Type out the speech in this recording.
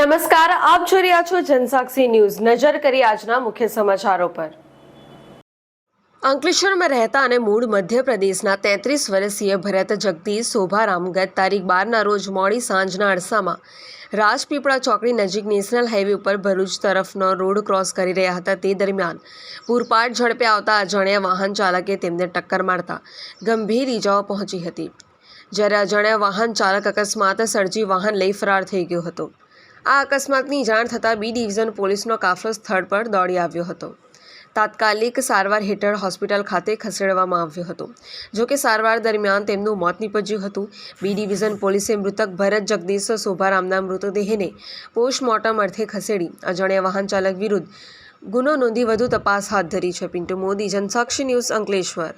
નમસ્કાર, આપ જોઈ રહ્યા છો જનસાક્ષી ન્યૂઝ. નજર કરી આજના મુખ્ય સમાચારો પર. અંકલેશ્વરમાં રહેતા અને મૂળ મધ્યપ્રદેશના તેત્રીસ વર્ષીય ભરત જગદીશ શોભારામ ગત તારીખ બારના રોજ મોડી સાંજના અરસામાં રાજપીપળા ચોકડી નજીક નેશનલ હાઈવે ઉપર ભરૂચ તરફનો રોડ ક્રોસ કરી રહ્યા હતા. તે દરમિયાન પૂરપાટ ઝડપે આવતા અજાણ્યા વાહન ચાલકે તેમને ટક્કર મારતા ગંભીર ઈજાઓ પહોંચી હતી. જ્યારે અજાણ્યા વાહન ચાલક અકસ્માત સર્જી વાહન લઈ ફરાર થઈ ગયો હતો. આ અકસ્માતની જાણ થતાં બી ડિવિઝન પોલીસનો કાફલો સ્થળ પર દોડી આવ્યો હતો. તાત્કાલિક સારવાર હેઠળ હોસ્પિટલ ખાતે ખસેડવામાં આવ્યો હતો. જોકે સારવાર દરમિયાન તેમનું મોત નીપજ્યું હતું. બી ડિવિઝન પોલીસે મૃતક ભરત જગદીશ શોભારામના મૃતદેહને પોસ્ટમોર્ટમ અર્થે ખસેડી અજાણ્યા વાહન ચાલક વિરુદ્ધ ગુનો નોંધી વધુ તપાસ હાથ ધરી છે. પિન્ટુ મોદી, જનસાક્ષી ન્યૂઝ અંકલેશ્વર.